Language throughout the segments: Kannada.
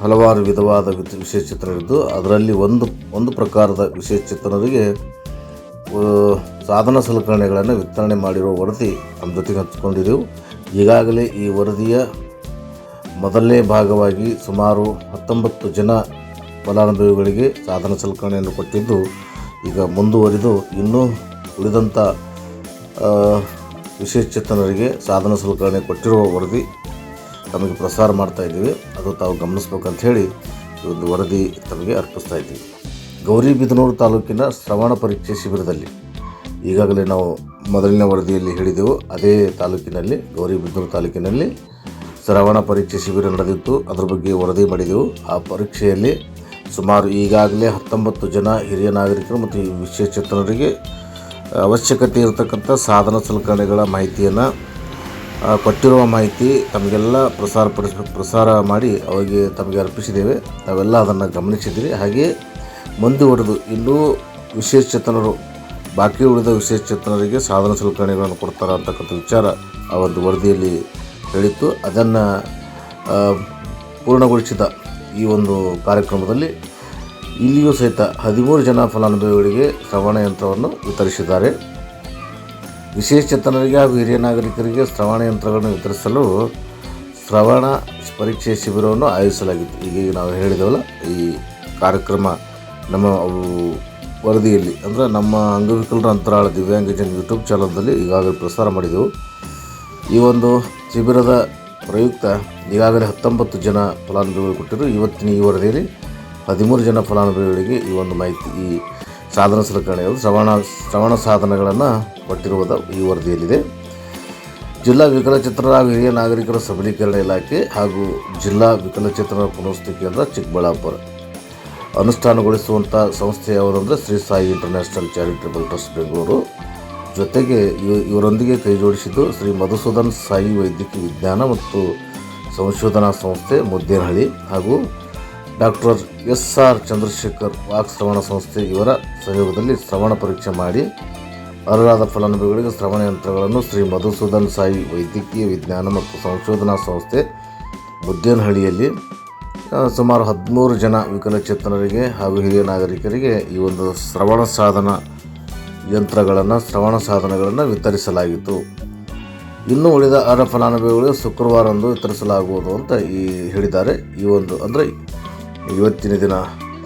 ಹಲವಾರು ವಿಧವಾದ ವಿಶೇಷ ಚಿತ್ರವಿದ್ದು ಅದರಲ್ಲಿ ಒಂದು ಒಂದು ಪ್ರಕಾರದ ವಿಶೇಷ ಚಿತ್ರರಿಗೆ ಸಾಧನ ಸಲಕರಣೆಗಳನ್ನು ವಿತರಣೆ ಮಾಡಿರುವ ವರದಿ ನಮ್ಮ ಜೊತೆಗೆ ಹಂಚಿಕೊಂಡಿದ್ದೆವು. ಈಗಾಗಲೇ ಈ ವರದಿಯ ಮೊದಲನೇ ಭಾಗವಾಗಿ ಸುಮಾರು ಹತ್ತೊಂಬತ್ತು ಜನ ಫಲಾನುಭವಿಗಳಿಗೆ ಸಾಧನ ಸಲಕರಣೆಯನ್ನು ಕೊಟ್ಟಿದ್ದು, ಈಗ ಮುಂದುವರಿದು ಇನ್ನೂ ಉಳಿದಂಥ ವಿಶೇಷ ಚೇತನರಿಗೆ ಸಾಧನ ಸಲಕರಣೆ ಕೊಟ್ಟಿರುವ ವರದಿ ತಮಗೆ ಪ್ರಸಾರ ಮಾಡ್ತಾ ಇದ್ದೀವಿ. ಅದು ತಾವು ಗಮನಿಸ್ಬೇಕಂತ ಹೇಳಿ ಈ ಒಂದು ವರದಿ ತಮಗೆ ಅರ್ಪಿಸ್ತಾ ಇದ್ದೀವಿ. ಗೌರಿಬಿದನೂರು ತಾಲೂಕಿನ ಶ್ರವಣ ಪರೀಕ್ಷೆ ಶಿಬಿರದಲ್ಲಿ ಈಗಾಗಲೇ ನಾವು ಮೊದಲನೇ ವರದಿಯಲ್ಲಿ ಹೇಳಿದೆವು. ಅದೇ ತಾಲೂಕಿನಲ್ಲಿ ಗೌರಿಬಿದನೂರು ತಾಲೂಕಿನಲ್ಲಿ ಶ್ರವಣ ಪರೀಕ್ಷೆ ಶಿಬಿರ ನಡೆದಿತ್ತು. ಅದರ ಬಗ್ಗೆ ವರದಿ ಮಾಡಿದೆವು. ಆ ಪರೀಕ್ಷೆಯಲ್ಲಿ ಸುಮಾರು ಈಗಾಗಲೇ ಹತ್ತೊಂಬತ್ತು ಜನ ಹಿರಿಯ ನಾಗರಿಕರು ಮತ್ತು ವಿಶೇಷಚೇತನರಿಗೆ ಅವಶ್ಯಕತೆ ಇರತಕ್ಕಂಥ ಸಾಧನ ಸಲಕರಣೆಗಳ ಮಾಹಿತಿಯನ್ನು ಕೊಟ್ಟಿರುವ ಮಾಹಿತಿ ತಮಗೆಲ್ಲ ಪ್ರಸಾರ ಪಡಿಸ, ಪ್ರಸಾರ ಮಾಡಿ ಅವರಿಗೆ ತಮಗೆ ಅರ್ಪಿಸಿದ್ದೇವೆ. ತಾವೆಲ್ಲ ಅದನ್ನು ಗಮನಿಸಿದ್ದೀರಿ. ಹಾಗೆಯೇ ಮುಂದುವರೆದು ಇನ್ನೂ ವಿಶೇಷ ಚೇತನರು, ಬಾಕಿ ಉಳಿದ ವಿಶೇಷ ಚೇತನರಿಗೆ ಸಾಧನ ಸಲಕರಣೆಗಳನ್ನು ಕೊಡ್ತಾರೆ ಅಂತಕ್ಕಂಥ ವಿಚಾರ ಆ ಒಂದು ವರದಿಯಲ್ಲಿ ಹೇಳಿತ್ತು. ಅದನ್ನು ಪೂರ್ಣಗೊಳಿಸಿದ ಈ ಒಂದು ಕಾರ್ಯಕ್ರಮದಲ್ಲಿ ಇಲ್ಲಿಯೂ ಸಹಿತ ಹದಿಮೂರು ಜನ ಫಲಾನುಭವಿಗಳಿಗೆ ಶ್ರವಣ ಯಂತ್ರವನ್ನು ವಿತರಿಸಿದ್ದಾರೆ. ವಿಶೇಷ ಚೇತನರಿಗೆ ಹಾಗೂ ಹಿರಿಯ ನಾಗರಿಕರಿಗೆ ಶ್ರವಣ ಯಂತ್ರಗಳನ್ನು ವಿತರಿಸಲು ಶ್ರವಣ ಪರೀಕ್ಷೆ ಶಿಬಿರವನ್ನು ಆಯೋಜಿಸಲಾಗಿತ್ತು. ಈಗ ನಾವು ಹೇಳಿದೆವಲ್ಲ, ಈ ಕಾರ್ಯಕ್ರಮ ನಮ್ಮ ವರದಿಯಲ್ಲಿ, ಅಂದರೆ ನಮ್ಮ ಅಂಗವಿಕಲರ ಅಂತರಾಳ ದಿವ್ಯಾಂಗಜನ್ ಯೂಟ್ಯೂಬ್ ಚಾನಲ್ನಲ್ಲಿ ಈಗಾಗಲೇ ಪ್ರಸಾರ ಮಾಡಿದೆವು. ಈ ಒಂದು ಶಿಬಿರದ ಪ್ರಯುಕ್ತ ಈಗಾಗಲೇ ಹತ್ತೊಂಬತ್ತು ಜನ ಫಲಾನುಭವಿಗಳು ಕೊಟ್ಟಿದ್ದರು ಇವತ್ತಿನ ಈ ವರದಿಯಲ್ಲಿ ಹದಿಮೂರು ಜನ ಫಲಾನುಭವಿಗಳಿಗೆ ಈ ಒಂದು ಮಾಹಿತಿ, ಈ ಸಾಧನ ಸಲಕರಣೆ ಶ್ರವಣ ಶ್ರವಣ ಸಾಧನಗಳನ್ನು ಕೊಟ್ಟಿರುವುದು ಈ ವರದಿಯಲ್ಲಿದೆ. ಜಿಲ್ಲಾ ವಿಕಲಚೇತನರ ಹಾಗೂ ಹಿರಿಯ ನಾಗರಿಕರ ಸಬಲೀಕರಣ ಇಲಾಖೆ ಹಾಗೂ ಜಿಲ್ಲಾ ವಿಕಲಚೇತನರ ಪುನರ್ವಸತಿ ಕೇಂದ್ರ ಚಿಕ್ಕಬಳ್ಳಾಪುರ. ಅನುಷ್ಠಾನಗೊಳಿಸುವಂಥ ಸಂಸ್ಥೆ ಯಾವುದಂದರೆ Shri Sai International Charitable Trust Bengaluru. ಜೊತೆಗೆ ಇವ- ಇವರೊಂದಿಗೆ ಕೈಜೋಡಿಸಿದ್ದು ಶ್ರೀ ಮಧುಸೂದನ್ ಸಾಯಿ ವೈದ್ಯಕೀಯ ವಿಜ್ಞಾನ ಮತ್ತು ಸಂಶೋಧನಾ ಸಂಸ್ಥೆ ಮುದ್ದೇನಹಳ್ಳಿ ಹಾಗೂ ಡಾಕ್ಟರ್ ಎಸ್ ಆರ್ ಚಂದ್ರಶೇಖರ್ ವಾಕ್ ಶ್ರವಣ ಸಂಸ್ಥೆ ಇವರ ಸಹಯೋಗದಲ್ಲಿ ಶ್ರವಣ ಪರೀಕ್ಷೆ ಮಾಡಿ ಅರ್ಹರಾದ ಫಲಾನುಭವಿಗಳಿಗೆ ಶ್ರವಣ ಯಂತ್ರಗಳನ್ನು ಶ್ರೀ ಮಧುಸೂದನ್ ಸಾಯಿ ವೈದ್ಯಕೀಯ ವಿಜ್ಞಾನ ಮತ್ತು ಸಂಶೋಧನಾ ಸಂಸ್ಥೆ ಮುದ್ದೇನಹಳ್ಳಿಯಲ್ಲಿ ಸುಮಾರು ಹದಿಮೂರು ಜನ ವಿಕಲಚೇತನರಿಗೆ ಹಾಗೂ ಹಿರಿಯ ನಾಗರಿಕರಿಗೆ ಈ ಒಂದು ಶ್ರವಣ ಸಾಧನ ಯಂತ್ರಗಳನ್ನು, ಶ್ರವಣ ಸಾಧನಗಳನ್ನು ವಿತರಿಸಲಾಗಿತ್ತು. ಇನ್ನು ಉಳಿದ ಅರ್ಹ ಫಲಾನುಭವಿಗಳು ಶುಕ್ರವಾರಂದು ವಿತರಿಸಲಾಗುವುದು ಅಂತ ಈ ಹೇಳಿದ್ದಾರೆ. ಈ ಒಂದು ಅಂದರೆ ಇವತ್ತಿನ ದಿನ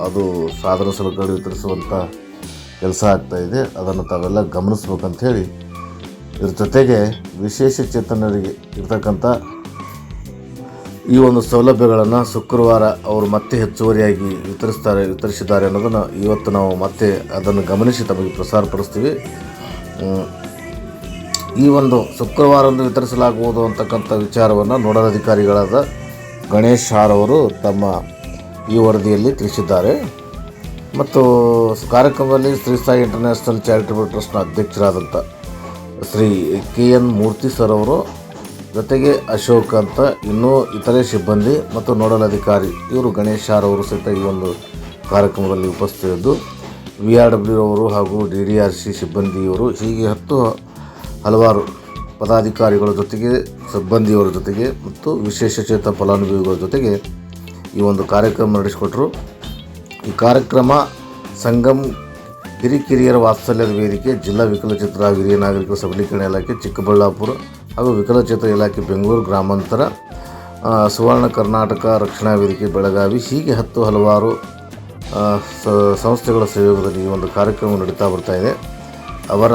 ಅದು ಸಾಧನ ಸಲಕರಣೆ ವಿತರಿಸುವಂಥ ಕೆಲಸ ಆಗ್ತಾ ಇದೆ ಅದನ್ನು ತಾವೆಲ್ಲ ಗಮನಿಸ್ಬೇಕಂತ ಹೇಳಿ ಇದ್ರ ಜೊತೆಗೆ ವಿಶೇಷ ಚೇತನರಿಗೆ ಇರ್ತಕ್ಕಂಥ ಈ ಒಂದು ಸೌಲಭ್ಯಗಳನ್ನು ಶುಕ್ರವಾರ ಅವರು ಮತ್ತೆ ಹೆಚ್ಚುವರಿಯಾಗಿ ವಿತರಿಸ್ತಾರೆ, ವಿತರಿಸಿದ್ದಾರೆ ಅನ್ನೋದನ್ನು ಇವತ್ತು ನಾವು ಮತ್ತೆ ಅದನ್ನು ಗಮನಿಸಿ ತಮಗೆ ಪ್ರಸಾರಪಡಿಸ್ತೀವಿ. ಈ ಒಂದು ಶುಕ್ರವಾರಂದು ವಿತರಿಸಲಾಗುವುದು ಅಂತಕ್ಕಂಥ ವಿಚಾರವನ್ನು ನೋಡಲ್ ಅಧಿಕಾರಿಗಳಾದ ಗಣೇಶ್ ಶಾರ್ ಅವರು ತಮ್ಮ ಈ ವರದಿಯಲ್ಲಿ ತಿಳಿಸಿದ್ದಾರೆ. ಮತ್ತು ಕಾರ್ಯಕ್ರಮದಲ್ಲಿ ಶ್ರೀ ಸಾಯಿ ಇಂಟರ್ನ್ಯಾಷನಲ್ ಚಾರಿಟಬಲ್ ಟ್ರಸ್ಟ್ನ ಅಧ್ಯಕ್ಷರಾದಂಥ Shri K N Murthy sir ಅವರು, ಜೊತೆಗೆ ಅಶೋಕ್ ಅಂತ ಇನ್ನೂ ಇತರೆ ಸಿಬ್ಬಂದಿ ಮತ್ತು ನೋಡಲ್ ಅಧಿಕಾರಿ ಇವರು ಗಣೇಶ್ ಆರ್ ಅವರು ಸಹಿತ ಈ ಒಂದು ಕಾರ್ಯಕ್ರಮದಲ್ಲಿ ಉಪಸ್ಥಿತರಿದ್ದು ವಿ ಆರ್ ಡಬ್ಲ್ಯೂ ಅವರು ಹಾಗೂ ಡಿ ಡಿ ಆರ್ ಸಿ ಸಿಬ್ಬಂದಿಯವರು ಹೀಗೆ ಹತ್ತು ಹಲವಾರು ಪದಾಧಿಕಾರಿಗಳ ಜೊತೆಗೆ, ಸಿಬ್ಬಂದಿಯವರ ಜೊತೆಗೆ ಮತ್ತು ವಿಶೇಷ ಚೇತ ಫಲಾನುಭವಿಗಳ ಜೊತೆಗೆ ಈ ಒಂದು ಕಾರ್ಯಕ್ರಮ ನಡೆಸಿಕೊಟ್ರು. ಈ ಕಾರ್ಯಕ್ರಮ ಸಂಗಮ್ ಹಿರಿಕಿರಿಯರ ವಾತ್ಸಲ್ಯದ ವೇದಿಕೆ ಜಿಲ್ಲಾ ವಿಕಲಚಿತ್ರ ಹಿರಿಯ ನಾಗರಿಕ ಸಬಲೀಕರಣ ಇಲಾಖೆ ಚಿಕ್ಕಬಳ್ಳಾಪುರ ಹಾಗೂ ವಿಕಲಚೇತನ ಇಲಾಖೆ ಬೆಂಗಳೂರು ಗ್ರಾಮಾಂತರ ಸುವರ್ಣ ಕರ್ನಾಟಕ ರಕ್ಷಣಾ ವೇದಿಕೆ ಬೆಳಗಾವಿ ಹೀಗೆ ಹತ್ತು ಹಲವಾರು ಸಂಸ್ಥೆಗಳ ಸಹಯೋಗದಲ್ಲಿ ಈ ಒಂದು ಕಾರ್ಯಕ್ರಮ ನಡೀತಾ ಬರ್ತಾ ಇದೆ. ಅವರ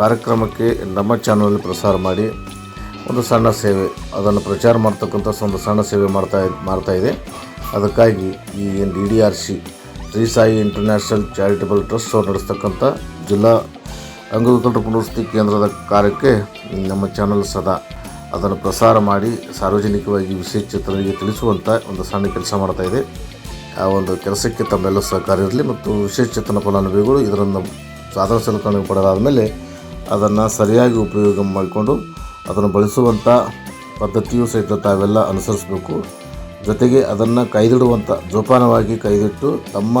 ಕಾರ್ಯಕ್ರಮಕ್ಕೆ ನಮ್ಮ ಚಾನಲಲ್ಲಿ ಪ್ರಸಾರ ಮಾಡಿ ಒಂದು ಸಣ್ಣ ಸೇವೆ, ಅದನ್ನು ಪ್ರಚಾರ ಮಾಡ್ತಕ್ಕಂಥ ಒಂದು ಸಣ್ಣ ಸೇವೆ ಮಾಡ್ತಾ ಮಾಡ್ತಾ ಇದೆ. ಅದಕ್ಕಾಗಿ ಈ ಏನು D D R C, Shri Sai International Charitable Trust ಅವರು ನಡೆಸ್ತಕ್ಕಂಥ ಜಿಲ್ಲಾ ಅಂಗವಿಕಲರ ಪುನರ್ವಸತಿ ಕೇಂದ್ರದ ಕಾರ್ಯಕ್ಕೆ ನಮ್ಮ ಚಾನಲ್ ಸದಾ ಅದನ್ನು ಪ್ರಸಾರ ಮಾಡಿ ಸಾರ್ವಜನಿಕವಾಗಿ ವಿಶೇಷ ಚೇತನರಿಗೆ ತಿಳಿಸುವಂಥ ಒಂದು ಸಣ್ಣ ಕೆಲಸ ಮಾಡ್ತಾ ಇದೆ. ಆ ಒಂದು ಕೆಲಸಕ್ಕೆ ತಮ್ಮೆಲ್ಲ ಸಹಕಾರ ಇರಲಿ ಮತ್ತು ವಿಶೇಷ ಚೇತನ ಫಲಾನುಭವಿಗಳು ಇದರಿಂದ ಸಾಧನ ಸಲಕರಣೆ ಪಡೆದಾದ ಮೇಲೆ ಅದನ್ನು ಸರಿಯಾಗಿ ಉಪಯೋಗ ಮಾಡಿಕೊಂಡು ಅದನ್ನು ಬಳಸುವಂಥ ಪದ್ಧತಿಯು ಸಹಿತ ತಾವೆಲ್ಲ ಅನುಸರಿಸಬೇಕು. ಜೊತೆಗೆ ಅದನ್ನು ಕೈದಿಡುವಂಥ, ಜೋಪಾನವಾಗಿ ಕೈದಿಟ್ಟು ತಮ್ಮ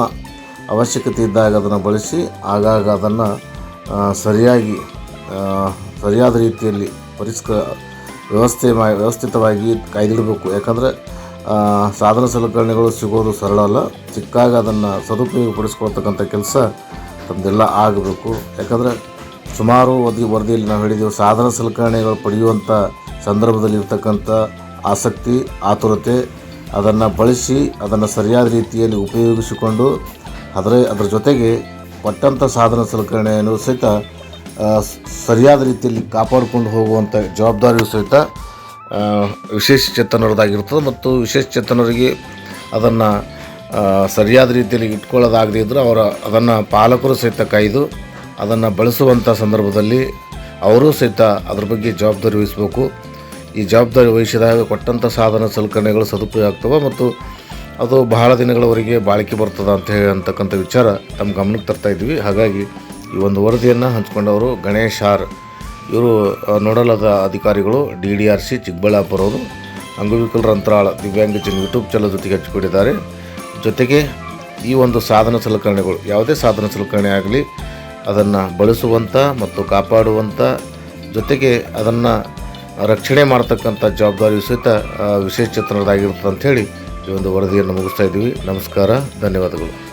ಅವಶ್ಯಕತೆ ಇದ್ದಾಗ ಅದನ್ನು ಬಳಸಿ, ಆಗಾಗ ಅದನ್ನು ಸರಿಯಾಗಿ ಸರಿಯಾದ ರೀತಿಯಲ್ಲಿ ಪರಿಷ್ಕ, ವ್ಯವಸ್ಥೆ ಮಾ, ವ್ಯವಸ್ಥಿತವಾಗಿ ಕೈದಿಡಬೇಕು ಯಾಕಂದರೆ ಸಾಧನ ಸಲಕರಣೆಗಳು ಸಿಗೋದು ಸರಳ ಅಲ್ಲ. ಸಿಕ್ಕಾಗ ಅದನ್ನು ಸದುಪಯೋಗಪಡಿಸ್ಕೊಳ್ತಕ್ಕಂಥ ಕೆಲಸ ತಮ್ಮದೆಲ್ಲ ಆಗಬೇಕು. ಯಾಕಂದರೆ ಸುಮಾರು ವದಿ ವರದಿಯಲ್ಲಿ ನಾವು ಹೇಳಿದೆವು ಸಾಧನ ಸಲಕರಣೆಗಳು ಪಡೆಯುವಂಥ ಸಂದರ್ಭದಲ್ಲಿ ಇರ್ತಕ್ಕಂಥ ಆಸಕ್ತಿ, ಆತುರತೆ, ಅದನ್ನು ಬಳಸಿ ಅದನ್ನು ಸರಿಯಾದ ರೀತಿಯಲ್ಲಿ ಉಪಯೋಗಿಸಿಕೊಂಡು ಅದರ ಅದರ ಜೊತೆಗೆ ಕೊಟ್ಟಂಥ ಸಾಧನ ಸಲಕರಣೆಯನ್ನು ಸಹಿತ ಸರಿಯಾದ ರೀತಿಯಲ್ಲಿ ಕಾಪಾಡಿಕೊಂಡು ಹೋಗುವಂಥ ಜವಾಬ್ದಾರಿಯು ಸಹಿತ ವಿಶೇಷ ಚೇತನರದಾಗಿರ್ತದೆ ಮತ್ತು ವಿಶೇಷ ಚೇತನರಿಗೆ ಅದನ್ನು ಸರಿಯಾದ ರೀತಿಯಲ್ಲಿ ಇಟ್ಕೊಳ್ಳೋದಾಗದೇ ಇದ್ದರೂ ಅವರ ಅದನ್ನು ಪಾಲಕರು ಸಹಿತ ಕಾಯ್ದು ಅದನ್ನು ಬಳಸುವಂಥ ಸಂದರ್ಭದಲ್ಲಿ ಅವರೂ ಸಹಿತ ಅದ್ರ ಬಗ್ಗೆ ಜವಾಬ್ದಾರಿ ವಹಿಸಬೇಕು. ಈ ಜವಾಬ್ದಾರಿ ವಹಿಸಿದಾಗ ಕೊಟ್ಟಂಥ ಸಾಧನ ಸಲಕರಣೆಗಳು ಸದುಪಯೋಗ ಆಗ್ತವೆ ಮತ್ತು ಅದು ಬಹಳ ದಿನಗಳವರೆಗೆ ಬಾಳಿಕೆ ಬರ್ತದೆ ಅಂತ ಹೇಳಿ ಅಂತಕ್ಕಂಥ ವಿಚಾರ ತಮ್ಮ ಗಮನಕ್ಕೆ ತರ್ತಾ ಇದ್ವಿ. ಹಾಗಾಗಿ ಈ ಒಂದು ವರದಿಯನ್ನು ಹಂಚ್ಕೊಂಡವರು ಗಣೇಶ್ ಆರ್ ಇವರು ನೋಡಲಾದ ಅಧಿಕಾರಿಗಳು D D R C Chikkaballapur ಅವರು. ಅಂಗವಿಕಲರ ಅಂತರಾಳ ದಿವ್ಯಾಂಗಜನ್ ಯೂಟ್ಯೂಬ್ ಚಾನಲ್ ಜೊತೆಗೆ ಹಂಚಿಕೊಂಡಿದ್ದಾರೆ. ಜೊತೆಗೆ ಈ ಒಂದು ಸಾಧನ ಸಲಕರಣೆಗಳು, ಯಾವುದೇ ಸಾಧನ ಸಲಕರಣೆ ಆಗಲಿ ಅದನ್ನು ಬಳಸುವಂಥ ಮತ್ತು ಕಾಪಾಡುವಂಥ ಜೊತೆಗೆ ಅದನ್ನು ರಕ್ಷಣೆ ಮಾಡ್ತಕ್ಕಂಥ ಜವಾಬ್ದಾರಿಯು ಸಹಿತ ವಿಶೇಷ ಚೇತನದಾಗಿರುತ್ತೆ ಅಂಥೇಳಿ ಈ ಒಂದು ವರದಿಯನ್ನು ಮುಗಿಸ್ತಾ ಇದ್ದೀವಿ. ನಮಸ್ಕಾರ, ಧನ್ಯವಾದಗಳು.